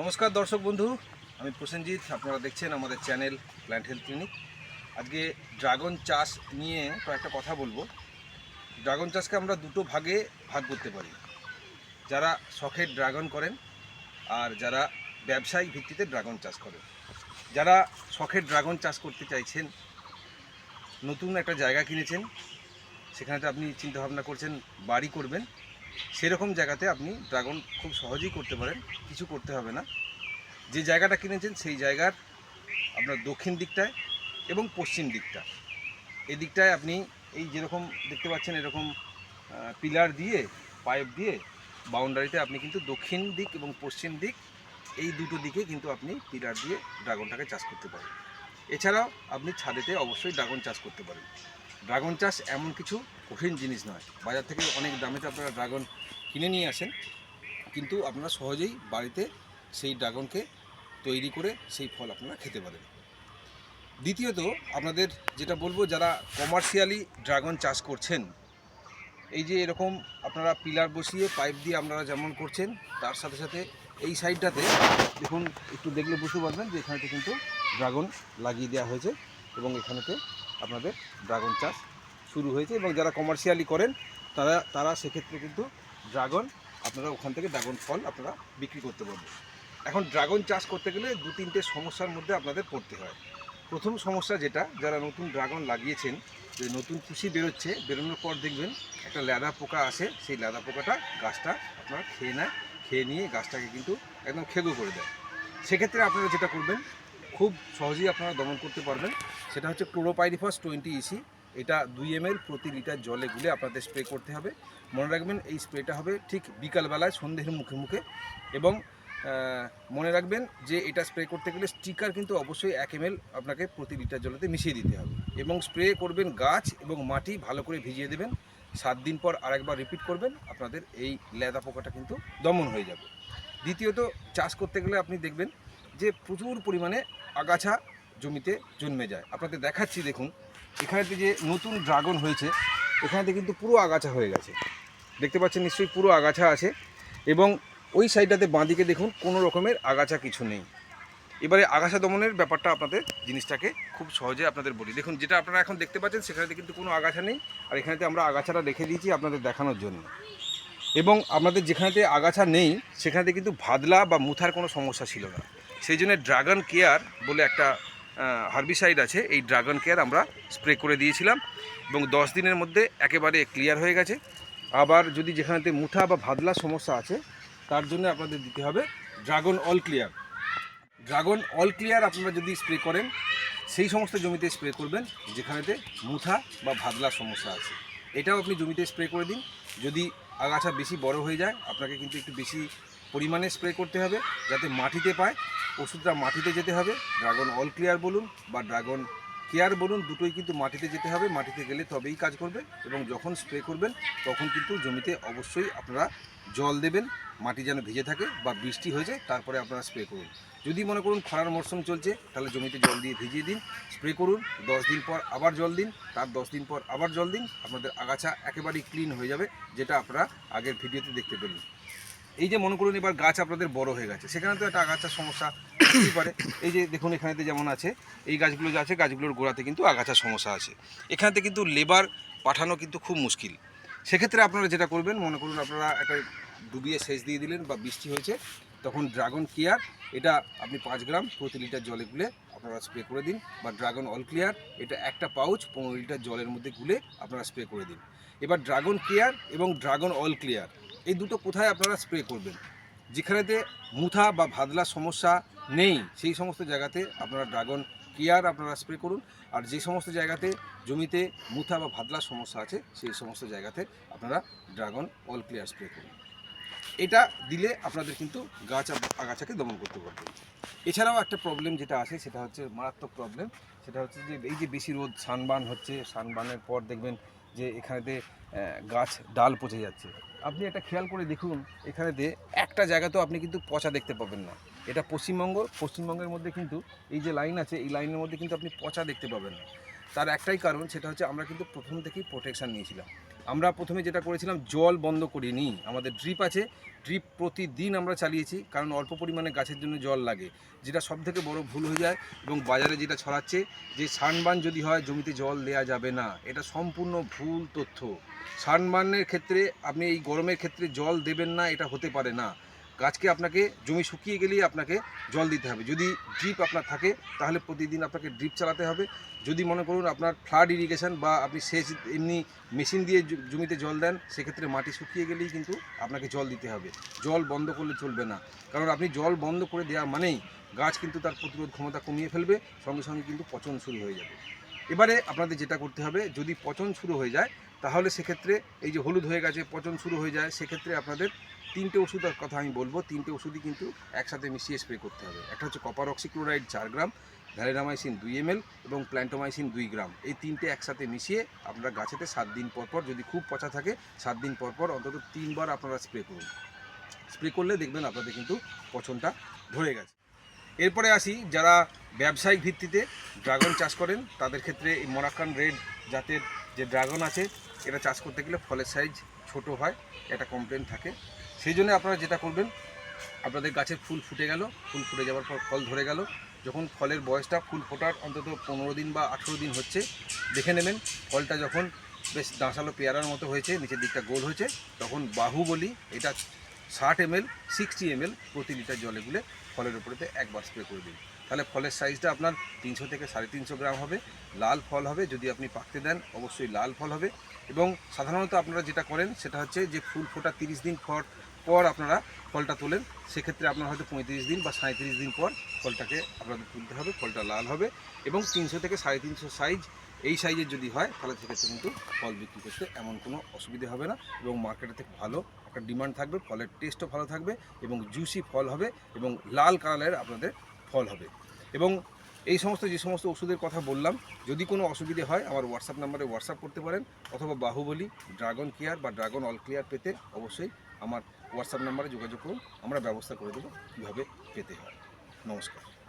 নমস্কার দর্শক বন্ধু, আমি প্রসেনজিৎ, আপনারা দেখছেন আমাদের চ্যানেল প্ল্যান্ট হেলথ ক্লিনিক আজকে ড্রাগন চাষ নিয়ে কয়েকটা কথা বলব। ড্রাগন চাষকে আমরা দুটো ভাগে ভাগ করতে পারি। যারা শখের ড্রাগন করেন আর যারা ব্যবসায়িক ভিত্তিতে ড্রাগন চাষ করেন। যারা শখের ড্রাগন চাষ করতে চাইছেন, নতুন একটা জায়গা কিনেছেন সেখানেতে আপনি চিন্তাভাবনা করছেন, বাড়ি করবেন। সেরকম জায়গাতে আপনি ড্রাগন খুব সহজেই করতে পারেন, কিছু করতে হবে না। যে জায়গাটা কিনেছেন সেই জায়গার আপনার দক্ষিণ দিকটায় এবং পশ্চিম দিকটা। এই দিকটায় আপনি এই যেরকম দেখতে পাচ্ছেন এরকম পিলার দিয়ে, পাইপ দিয়ে বাউন্ডারিতে আপনি কিন্তু দক্ষিণ দিক এবং পশ্চিম দিক এই দুটো দিকে কিন্তু আপনি পিলার দিয়ে ড্রাগনটাকে চাষ করতে পারেন। এছাড়াও আপনি ছাদেতে অবশ্যই ড্রাগন চাষ করতে পারেন। ড্রাগন চাষ এমন কিছু কঠিন জিনিস নয়। বাজার থেকে অনেক দামেতে আপনারা ড্রাগন কিনে নিয়ে আসেন। কিন্তু আপনারা সহজেই বাড়িতে সেই ড্রাগনকে তৈরি করে সেই ফল আপনারা খেতে পারেন। দ্বিতীয়ত, আপনাদের যেটা বলব, যারা কমার্শিয়ালি ড্রাগন চাষ করছেন, এই যে এরকম আপনারা পিলার বসিয়ে পাইপ দিয়ে আপনারা যেমন করছেন, তার সাথে সাথে এই সাইডটাতে দেখুন, একটু দেখলে বুঝতে পারবেন যে এখানেতে কিন্তু ড্রাগন লাগিয়ে দেওয়া হয়েছে এবং এখানেতে আপনাদের ড্রাগন চাষ শুরু হয়েছে এবং যারা কমার্শিয়ালি করেন, তারা তারা সেক্ষেত্রে কিন্তু ড্রাগন আপনারা ওখান থেকে ড্রাগন ফল আপনারা বিক্রি করতে পারবেন। এখন ড্রাগন চাষ করতে গেলে দু তিনটে সমস্যার মধ্যে আপনাদের পড়তে হয়। প্রথম সমস্যা যেটা, যারা নতুন ড্রাগন লাগিয়েছেন, যে নতুন কুশি বেরোচ্ছে, বেরোনোর পর দেখবেন একটা ল্যাদা পোকা আসে, সেই ল্যাদা পোকাটা গাছটা আপনারা খেয়ে নেয়, খেয়ে নিয়ে গাছটাকে কিন্তু একদম খেগো করে দেয়। সেক্ষেত্রে আপনারা যেটা করবেন খুব সহজেই আপনারা দমন করতে পারবেন। সেটা হচ্ছে ক্লোরোপাইরিফাস টোয়েন্টি ইসি এটা দুই এম প্রতি লিটার জলে গুলে আপনাদের স্প্রে করতে হবে। মনে রাখবেন এই স্প্রেটা হবে ঠিক বিকালবেলায় সন্ধ্যের মুখে মুখে। এবং মনে রাখবেন যে এটা স্প্রে করতে গেলে স্টিকার কিন্তু অবশ্যই এক এম আপনাকে প্রতি লিটার জলেতে মিশিয়ে দিতে হবে। এবং স্প্রে করবেন গাছ এবং মাটি ভালো করে ভিজিয়ে দেবেন। সাত দিন পর আরেকবার রিপিট করবেন, আপনাদের এই লেদা পোকাটা কিন্তু দমন হয়ে যাবে। দ্বিতীয়ত, চাষ করতে গেলে আপনি দেখবেন যে প্রচুর পরিমাণে আগাছা জমিতে জন্মে যায়। আপনাদের দেখাচ্ছি, দেখুন। এখানেতে যে নতুন ড্রাগন হয়েছে, এখানেতে কিন্তু পুরো আগাছা হয়ে গেছে। দেখতে পাচ্ছেন নিশ্চয়ই পুরো আগাছা আছে এবং ওই সাইডটাতে বাঁদিকে দেখুন কোনো রকমের আগাছা কিছু নেই। এবারে আগাছা দমনের ব্যাপারটা আপনাদের জিনিসটাকে খুব সহজে আপনাদের বলি। দেখুন, যেটা আপনারা এখন দেখতে পাচ্ছেন, সেখানেতে কিন্তু কোনো আগাছা নেই। আর এখানেতে আমরা আগাছাটা রেখে দিয়েছি আপনাদের দেখানোর জন্য। এবং আপনাদের যেখানেতে আগাছা নেই, সেখানেতে কিন্তু ভাদলা বা মুথার কোনো সমস্যা ছিল না। সেই জন্য ড্রাগন কেয়ার বলে একটা হার্বিসাইড আছে, এই ড্রাগন কেয়ার আমরা স্প্রে করে দিয়েছিলাম এবং দশ দিনের মধ্যে একেবারে ক্লিয়ার হয়ে গেছে। আবার যদি যেখানেতে মুঠা বা ভাদলা সমস্যা আছে, তার জন্য আপনাদের দিতে হবে dragon all clear dragon all clear আপনারা যদি স্প্রে করেন, সেই সমস্ত জমিতে স্প্রে করবেন যেখানেতে মুঠা বা ভাদলা সমস্যা আছে। এটাও আপনি জমিতে স্প্রে করে দিন। যদি আগাছা বেশি বড় হয়ে যায়, আপনাকে কিন্তু একটু বেশি পরিমাণে স্প্রে করতে হবে যাতে মাটিতে পায়। ওষুধটা মাটিতে যেতে হবে। ড্রাগন অল ক্লিয়ার বলুন বা ড্রাগন কেয়ার বলুন, দুটোই কিন্তু মাটিতে যেতে হবে। মাটিতে গেলে তবেই কাজ করবে এবং যখন স্প্রে করবেন, তখন কিন্তু জমিতে অবশ্যই আপনারা জল দেবেন। মাটি যেন ভিজে থাকে বা বৃষ্টি হয়েছে তারপরে আপনারা স্প্রে করুন। যদি মনে করুন খরার মরশুম চলছে, তাহলে জমিতে জল দিয়ে ভিজিয়ে দিন স্প্রে করুন। দশ দিন পর আবার জল দিন, তার দশ দিন পর আবার জল দিন, আপনাদের আগাছা একেবারেই ক্লিন হয়ে যাবে, যেটা আপনারা আগের ভিডিওতে দেখতে পেলেন। এই যে মনে করুন এবার গাছ আপনাদের বড় হয়ে গেছে, সেখানে তো একটা আগাছার সমস্যা হতেই পারে। এই যে দেখুন এখানেতে যেমন আছে, এই গাছগুলো যে আছে, গাছগুলোর গোড়াতে কিন্তু আগাছার সমস্যা আছে। এখানেতে কিন্তু লেবার পাঠানো কিন্তু খুব মুশকিল। সেক্ষেত্রে আপনারা যেটা করবেন, মনে করুন আপনারা একটা ডুবিয়ে সেচ দিয়ে দিলেন বা বৃষ্টি হয়েছে, তখন ড্রাগন কেয়ার এটা আপনি পাঁচ গ্রাম প্রতি লিটার জলে গুলে আপনারা স্প্রে করে দিন বা ড্রাগন অল ক্লিয়ার এটা একটা পাউচ পনেরো লিটার জলের মধ্যে গুলে আপনারা স্প্রে করে দিন। এবার ড্রাগন কেয়ার এবং ড্রাগন অল ক্লিয়ার এই দুটো কোথায় আপনারা স্প্রে করবেন? যেখানেতে মুথা বা ভাদলা সমস্যা নেই, সেই সমস্ত জায়গাতে আপনারা ড্রাগন কেয়ার আপনারা স্প্রে করুন। আর যে সমস্ত জায়গাতে জমিতে মুথা বা ভাদলা সমস্যা আছে, সেই সমস্ত জায়গাতে আপনারা ড্রাগন অল ক্লিয়ার স্প্রে করুন। এটা দিলে আপনাদের কিন্তু গাছ আগাছাকে দমন করতে পারবে। এছাড়াও একটা প্রবলেম যেটা আছে, সেটা হচ্ছে মারাত্মক প্রবলেম সেটা হচ্ছে যে, এই যে বেশি রোদ, সানবান হচ্ছে, সানবানের পর দেখবেন যে এখানেতে গাছ ডাল পচে যাচ্ছে। আপনি একটা খেয়াল করে দেখুন এখানে দিয়ে একটা জায়গাতেও আপনি কিন্তু পচা দেখতে পাবেন না। এটা পশ্চিমবঙ্গ, পশ্চিমবঙ্গের মধ্যে কিন্তু এই যে লাইন আছে, এই লাইনের মধ্যে কিন্তু আপনি পচা দেখতে পাবেন না। তার একটাই কারণ, সেটা হচ্ছে আমরা কিন্তু প্রথম থেকেই প্রোটেকশান নিয়েছিলাম। আমরা প্রথমে যেটা করেছিলাম, জল বন্ধ করিনি আমাদের ড্রিপ আছে ড্রিপ প্রতিদিন আমরা চালিয়েছি, কারণ অল্প পরিমাণে গাছের জন্য জল লাগে, যেটা সব থেকে বড় ভুল হয়ে যায় এবং বাজারে যেটা ছড়াচ্ছে, যে সানবান যদি হয়, জমিতে জল দেয়া যাবে না। এটা সম্পূর্ণ ভুল তথ্য। সানবানের ক্ষেত্রে, আপনি এই গরমের ক্ষেত্রে জল দেবেন না, এটা হতে পারে না। গাছকে আপনাকে জমি শুকিয়ে গেলেই আপনাকে জল দিতে হবে। যদি ড্রিপ আপনার থাকে, তাহলে প্রতিদিন আপনাকে ড্রিপ চালাতে হবে। যদি মনে করুন আপনার ফ্লাড ইরিগেশন বা আপনি সেচ এমনি মেশিন দিয়ে জমিতে জল দেন, সেক্ষেত্রে মাটি শুকিয়ে গেলেই কিন্তু আপনাকে জল দিতে হবে। জল বন্ধ করলে চলবে না। কারণ আপনি জল বন্ধ করে দেওয়া মানেই গাছ কিন্তু তার প্রতিরোধ ক্ষমতা কমিয়ে ফেলবে, সঙ্গে সঙ্গে কিন্তু পচন শুরু হয়ে যাবে। এবারে আপনাদের যেটা করতে হবে, যদি পচন শুরু হয়ে যায় তাহলে সেক্ষেত্রে এই যে হলুদ হয়ে গেছে, পচন শুরু হয়ে যায়, সেক্ষেত্রে আপনাদের তিনটে ওষুধের কথা আমি বলব। তিনটে ওষুধই কিন্তু একসাথে মিশিয়ে স্প্রে করতে হবে। একটা হচ্ছে কপার অক্সিক্লোরাইড চার গ্রাম ভ্যালেরামাইসিন দুই এম এবং প্ল্যান্টোমাইসিন দুই গ্রাম। এই তিনটে একসাথে মিশিয়ে আপনারা গাছেতে সাত দিন পর পর যদি খুব পচা থাকে, সাত দিন পর পর অন্তত তিনবার আপনারা স্প্রে করুন। স্প্রে করলে দেখবেন আপনাদের কিন্তু পচনটা ধরে গেছে। এরপরে আসি, যারা ব্যবসায়িক ভিত্তিতে ড্রাগন চাষ করেন, তাদের ক্ষেত্রে এই মরাক্কান রেড জাতের যে ড্রাগন আছে এটা চাষ করতে গেলে ফলের সাইজ ছোট হয়, একটা কমপ্লেন থাকে। সেই জন্য আপনারা যেটা করবেন, আপনাদের গাছের ফুল ফুটে গেল, ফুল ফুটে যাওয়ার পর ফল ধরে গেল। যখন ফলের বয়সটা ফুল ফোটার অন্তত পনেরো দিন বা আঠেরো দিন হচ্ছে, দেখে নেবেন, ফলটা যখন বেশ দাঁশালো পেয়ারার মতো হয়েছে, নিচের দিকটা গোল হয়েছে, তখন বাহুবলি, এটা ষাট এমএল সিক্সটি এমএল প্রতি লিটার জলে গুলে ফলের উপরেতে একবার স্প্রে করে দিন। তাহলে ফলের সাইজটা আপনার তিনশো থেকে সাড়ে তিনশো গ্রাম হবে। লাল ফল হবে, যদি আপনি পাকতে দেন, অবশ্যই লাল ফল হবে। এবং সাধারণত আপনারা যেটা করেন, সেটা হচ্ছে যে ফুল ফোটা তিরিশ দিন পর পর আপনারা ফলটা তোলেন। সেক্ষেত্রে আপনার হয়তো পঁয়ত্রিশ দিন বা সাঁত্রিশ দিন পর ফলটাকে আপনাদের তুলতে হবে, ফলটা লাল হবে। এবং তিনশো থেকে সাড়ে তিনশো সাইজ, এই সাইজের যদি হয়, তাহলে সেক্ষেত্রে কিন্তু ফল বিক্রি করতে এমন কোনো অসুবিধা হবে না। এবং মার্কেটে থেকে ভালো একটা ডিমান্ড থাকবে, ফলের টেস্টও ভালো থাকবে, এবং জুসি ফল হবে, এবং লাল কালারের আপনাদের ফল হবে। এবং এই সমস্ত, যে সমস্ত ওষুধের কথা বললাম, যদি কোনো অসুবিধে হয়, আমার হোয়াটসঅ্যাপ নাম্বারে হোয়াটসঅ্যাপ করতে পারেন, অথবা বাহুবলী ড্রাগন কেয়ার বা ড্রাগন অল ক্লিয়ার পেতে অবশ্যই আমার হোয়াটসঅ্যাপ নাম্বারে যোগাযোগ করুন, আমরা ব্যবস্থা করে দেবো কীভাবে পেতে হয়। নমস্কার।